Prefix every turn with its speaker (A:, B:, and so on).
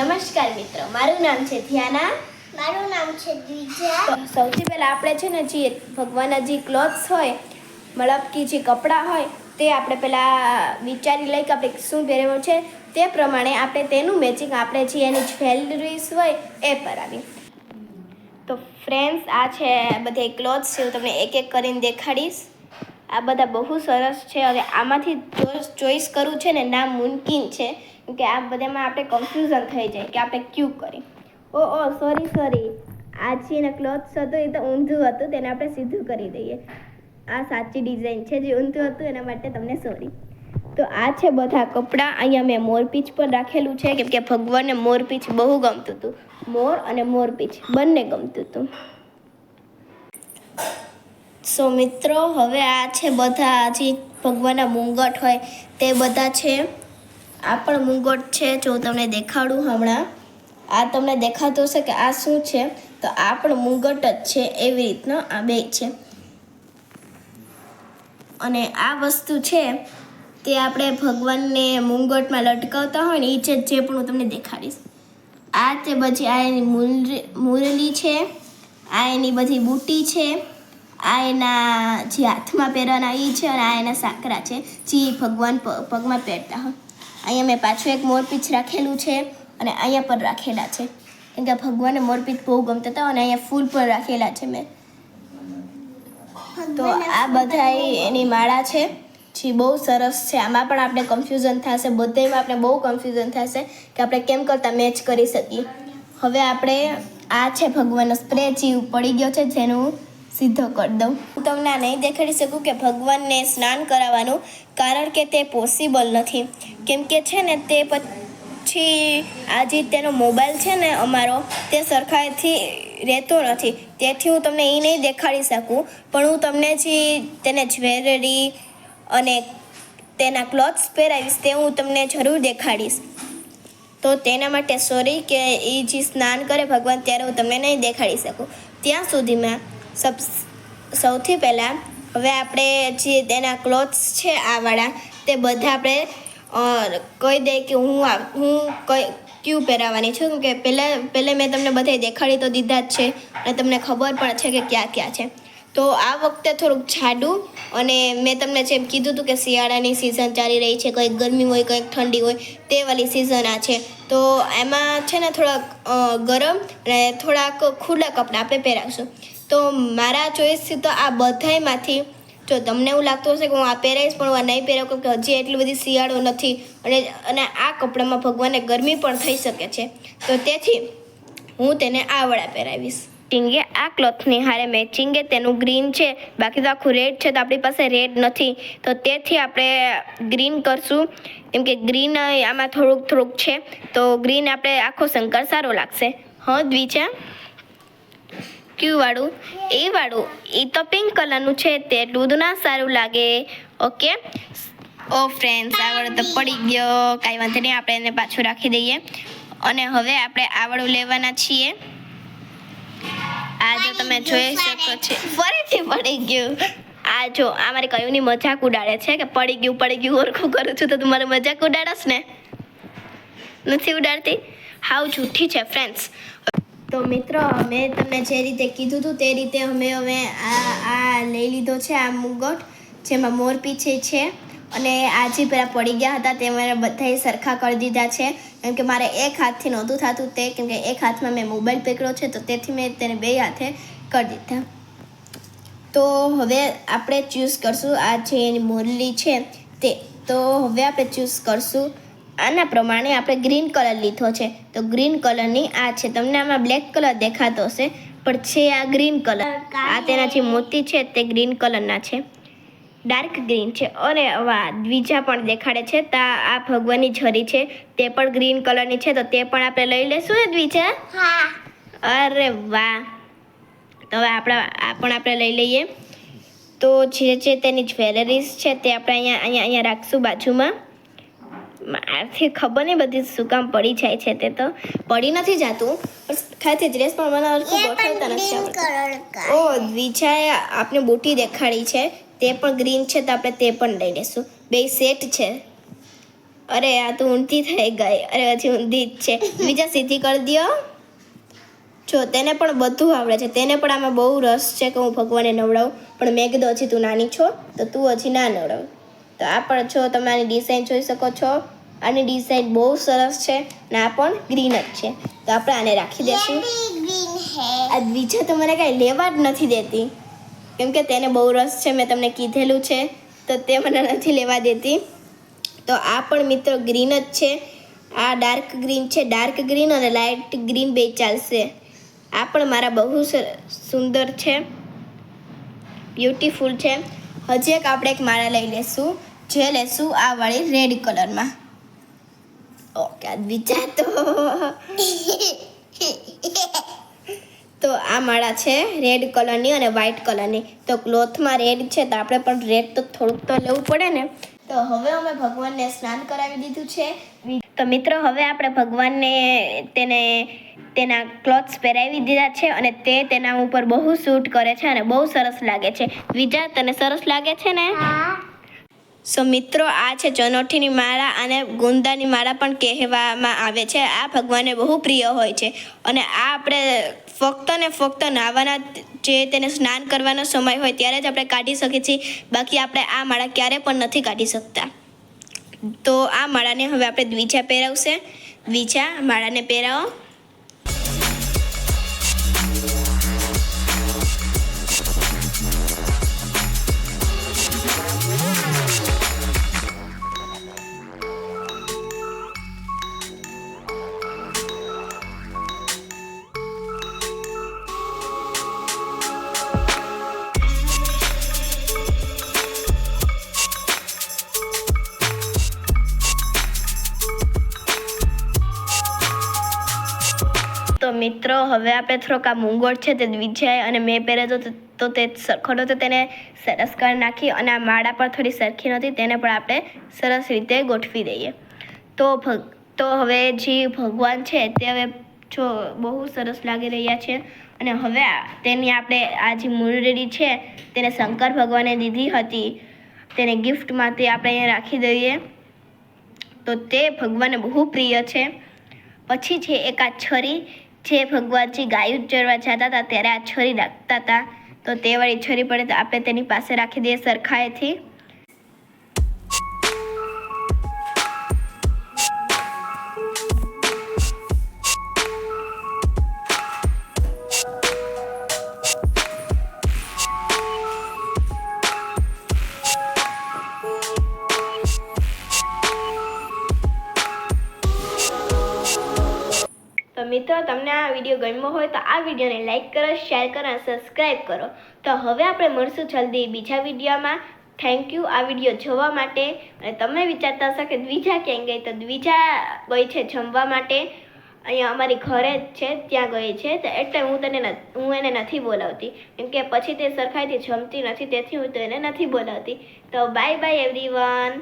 A: નમસ્કાર મિત્રો મારું નામ છે ધ્યાના.
B: મારું નામ છે દ્વિજા.
A: સૌથી પહેલાં આપણે છે ને જે ભગવાનના જે ક્લોથ્સ હોય મતલબ કે જે કપડાં હોય તે આપણે પહેલાં વિચારી લઈ કે આપણે શું પહેરવું છે. તે પ્રમાણે આપણે તેનું મેચિંગ આપણે જે એની જ્વેલરીઝ હોય એ કરાવી તો ફ્રેન્ડ્સ આ છે બધે ક્લોથ્સ છે હું તમને એક એક કરીને દેખાડીશ. આ બધા બહુ સરસ છે અને આમાંથી ચોઈસ કરવું છે ને ના મુમકિન છે. કે આ બધામાં આપણે કન્ફ્યુઝન થઈ જાય કે આપણે ક્યુ કરી ઓ ઓ સોરી સોરી આ જે એના ક્લોથ્સ હતું એ તો ઊંધું હતું, તેને આપણે સીધું કરી દઈએ. આ સાચી ડિઝાઇન છે જે ઊંધું હતું, એના માટે તમને સોરી તો આ છે બધા કપડાં. અહીંયા મેં મોરપીચ પર રાખેલું છે, કેમ કે ભગવાનને મોરપીચ બહુ ગમતું હતું. મોર અને મોરપીચ બંને ગમતું હતું. સો મિત્રો, હવે આ છે બધા જે ભગવાનના મુંગટ હોય તે બધા છે. આ પણ મુંગટ છે, જો તમને દેખાડું હમણાં. આ તમને દેખાતું હશે કે આ શું છે? તો આ પણ મુંગટ જ છે, એવી રીતના આ બે છે. અને આ વસ્તુ છે, તે આપણે ભગવાનને મુંગટમાં લટકાવતા હોય ને એ છે જે પણ હું તમને દેખાડીશ. આ તે પછી આ એની મુરલી છે, આ એની બધી બુટી છે આ એના જે હાથમાં પહેરવાના એ છે અને આ એના સાકરા છે. જે ભગવાન પગમાં પહેરતા હોય અહીંયા મેં પાછું એક મોરપીંછ રાખેલું છે અને અહીંયા પણ રાખેલા છે. કેમ કે ભગવાનને મોરપીંછ બહુ ગમતા હતા અને અહીંયા ફૂલ પણ રાખેલા છે મેં. તો આ બધા એની માળા છે. જે બહુ સરસ છે. આમાં પણ આપણે કન્ફ્યુઝન થશે. બધામાં આપણે બહુ કન્ફ્યુઝન થશે કે આપણે કેમ કરતાં મેચ કરી શકીએ. હવે આપણે આ છે ભગવાનનો સ્પ્રે જે પડી ગયો છે જેનું સીધો કરી દઉં. હું તમને નહીં દેખાડી શકું કે ભગવાનને સ્નાન કરાવવાનું કારણ કે તે પોસિબલ નથી. કેમ કે છે ને, તે પછી આજે તેનો મોબાઈલ છે ને અમારો, તે સરખાથી રહેતો નથી. તેથી હું તમને એ નહીં દેખાડી શકું, પણ હું તમને જે તેને જ્વેલરી અને તેના ક્લોથ્સ પહેરાવીશ તે હું તમને જરૂર દેખાડીશ. તો તેના માટે સોરી કે એ જે સ્નાન કરે ભગવાન, ત્યારે હું તમને નહીં દેખાડી શકું. ત્યાં સુધીમાં સબ, સૌથી પહેલાં હવે આપણે જે તેના ક્લોથ્સ છે આવાળા તે બધા આપણે કહી દે કે હું હું કઈ, ક્યુ પહેરાવવાની છું? કે પહેલાં પહેલાં મેં તમને બધાય દેખાડી તો દીધા જ છે અને તમને ખબર પણ છે કે ક્યાં ક્યાં છે. તો આ વખતે થોડુંક જાડું અને મેં તમને જેમ કીધું હતું કે શિયાળાની સિઝન ચાલી રહી છે, કંઈક ગરમી હોય, કંઈક ઠંડી હોય, તે વાલી સિઝન આ છે. તો એમાં છે ને થોડાક ગરમ અને થોડાક ખુલ્લા કપડાં આપણે પહેરાવશું. તો મારા ચોઈસથી તો આ બધામાંથી જો તમને એવું લાગતું હશે કે હું આ પહેરાઈશ પણ હું આ નહીં પહેરાવ કેમ કે હજી એટલી બધી શિયાળો નથી. અને અને આ કપડામાં ભગવાનને ગરમી પણ થઈ શકે છે. તો તેથી હું તેને આ વડા પહેરાવીશ. ચિંગે આ ક્લોથની હારે મેચિંગે તેનું ગ્રીન છે બાકી તો આખું રેડ છે તો આપણી પાસે રેડ નથી. તો તેથી આપણે ગ્રીન કરશું. કેમ કે ગ્રીન આમાં થોડુંક થોડુંક છે તો ગ્રીન આપણે આખો શંકર સારો લાગશે. હ દ્વિજા? ક્યુ વાળું એ વાળું એ તો પિંક કલરનું છે તે એટલું ના સારું લાગે. ઓકે ઓ ફ્રેન્ડ્સ આ વાળો તો પડી ગયો. કાંઈ વાંધો નહીં, આપણે એને પાછું રાખી દઈએ. અને હવે આપણે આવડું લેવાના છીએ. આ જો તમે જોઈ શકો છો. ફરીથી પડી ગયું. આ જો, આ મારી કયુંની મજાક ઉડાડે છે કે પડી ગયું પડી ગયું ઓરખું કરું છું તો તું મારી મજાક ઉડાડસ ને. નથી ઉડાડતી? હાવ જૂઠી છે ફ્રેન્ડ્સ તો મિત્રો મેં તમને જે રીતે કીધું હતું તે રીતે અમે હવે આ આ લઈ લીધો છે આ મુગટ, જેમાં મોર પીછે છે. અને આ જે પેલા પડી ગયા હતા તે મારે બધાએ સરખા કરી દીધા છે. કેમ કે મારે એક હાથથી નહોતું થતું તે, કેમ કે એક હાથમાં મેં મોબાઈલ પકડ્યો છે, તો તેથી મેં તેને બે હાથે કરી દીધા. તો હવે આપણે ચૂઝ કરશું આ જે એની મુરલી છે તે. તો હવે આપણે ચૂઝ કરશું આના પ્રમાણે આપણે ગ્રીન કલર લીધો છે. તો ગ્રીન કલરની આ છે. તમને આમાં બ્લેક કલર દેખાતો હશે પણ છે આ ગ્રીન કલર. આ તેના જે મોતી છે તે ગ્રીન કલરના છે. ડાર્ક ગ્રીન છે. અને વાહ બીજા પણ દેખાડે છે. તા આ ભગવાનની ઝરી છે. તે પણ ગ્રીન કલરની છે. તો તે પણ આપણે લઈ લેશું ને દ્વિજા?
B: હા.
A: અરે વાહ. તો હવે આપણા આ પણ આપણે લઈ લઈએ. તો જે છે તેની જ્વેલરીઝ છે તે આપણે અહીંયા અહીંયા અહીંયા રાખશું બાજુમાં. મારથી ખબર નહીં બધી શું કામ પડી જાય છે તે તો. પડી નથી જાતું પણ ખાલી ડ્રેસ પણ મને ગોઠવતા નથી ઓ દ્વિજાએ આપણે બુટી દેખાડી છે તે પણ ગ્રીન છે તો આપણે તે પણ લઈ લેશું. બે સેટ છે. અરે આ તો ઊંધી થઈ ગઈ. અરે હજી ઊંધી જ છે. બીજા સીધી કરી દ્યો. જો તેને પણ બધું આવડે છે. તેને પણ આમાં બહુ રસ છે કે હું ભગવાનને નવડાવું. પણ મેં કીધું હજી તું નાની છો તો તું હજી ના નવડાવ. તો આ પણ છો તમે આની ડિઝાઇન જોઈ શકો છો. આની ડિઝાઇન બહુ સરસ છે ને આ પણ ગ્રીન જ છે. તો આપણે આને રાખી દઈશું
B: ગ્રીન
A: આ બીજા તો મને કાંઈ લેવા જ નથી દેતી. કેમ કે તેને બહુ રસ છે મેં તમને કીધેલું છે તો તે મને નથી લેવા દેતી. તો આ પણ મિત્રો ગ્રીન જ છે. આ ડાર્ક ગ્રીન છે ડાર્ક ગ્રીન અને લાઇટ ગ્રીન બે ચાલશે. આ પણ મારા બહુ સુંદર છે. બ્યુટીફુલ છે. હજી એક આપણે એક માળા લઈ લેશું. જે લેશું આ વાળી રેડ કલરમાં ઓકે આ બીજા તો. તો આ માળા છે રેડ કલરની અને વ્હાઇટ કલરની તો ક્લોથમાં રેડ છે તો આપણે પણ રેડ તો થોડુંક તો લેવું પડે ને. તો હવે અમે ભગવાનને સ્નાન કરાવી દીધું છે. તો મિત્રો, હવે આપણે ભગવાનને તેને, તેના ક્લોથ્સ પહેરાવી દીધા છે અને તે તેના ઉપર બહુ સૂટ કરે છે અને બહુ સરસ લાગે છે. વિજા તને સરસ લાગે છે ને?
B: હા.
A: સો મિત્રો, આ છે ચનોઠીની માળા અને ગુંદાની માળા પણ કહેવામાં આવે છે. આ ભગવાનને બહુ પ્રિય હોય છે અને આ આપણે ફક્ત ને ફક્ત નાવાના જે તેને સ્નાન કરવાનો સમય હોય ત્યારે જ આપણે કાઢી શકીએ છીએ. બાકી આપણે આ માળા ક્યારે પણ નથી કાઢી શકતા. તો આ માળાને હવે આપણે દ્વિજા પહેરાવશે. દ્વિજા માળાને પહેરાવો. મિત્રો, હવે આપણે થોડોક આ મુંગોળ છે તે વિજય અને મેં પહેરે તો તો તે સરખો તો તેને સરસ કરી નાખી અને આ માળા પણ થોડી સરખી નથી તેને પણ આપણે સરસ રીતે ગોઠવી દઈએ. તો ભગ તો હવે જે ભગવાન છે તે હવે જો બહુ સરસ લાગી રહ્યા છે અને હવે તેની આપણે આ જે મુરડી છે તેને શંકર ભગવાને દીધી હતી, તેને ગિફ્ટમાં તે આપણે અહીંયા રાખી દઈએ. તો તે ભગવાનને બહુ પ્રિય છે. પછી છે એક આ છરી જે ભગવાનજી ગાયું ચરવા જતા હતા, ત્યારે આ છરી રાખતા હતા. તો તે વાળી છરી પડે તો આપણે તેની પાસે રાખી દઈએ સરખાએથી. તો મિત્રો, તમને આ વીડિયો ગમ્યો હોય તો આ વિડીયોને લાઇક કરો શેર કરો અને સબસ્ક્રાઈબ કરો. તો હવે આપણે મળશું જલ્દી બીજા વિડીયોમાં. થેન્ક યુ આ વીડિયો જોવા માટે. અને તમે વિચારતા હશો કે દ્વિજા ક્યાં ગઈ, તો દ્વિજા ગઈ છે જમવા માટે. અહીંયા અમારી ઘરે જ છે, ત્યાં ગઈ છે. તો એટલે હું તને હું એને નથી બોલાવતી. કેમ કે પછી તે સરખાઈથી જમતી નથી, તેથી હું તો એને નથી બોલાવતી. તો બાય બાય એવરીવન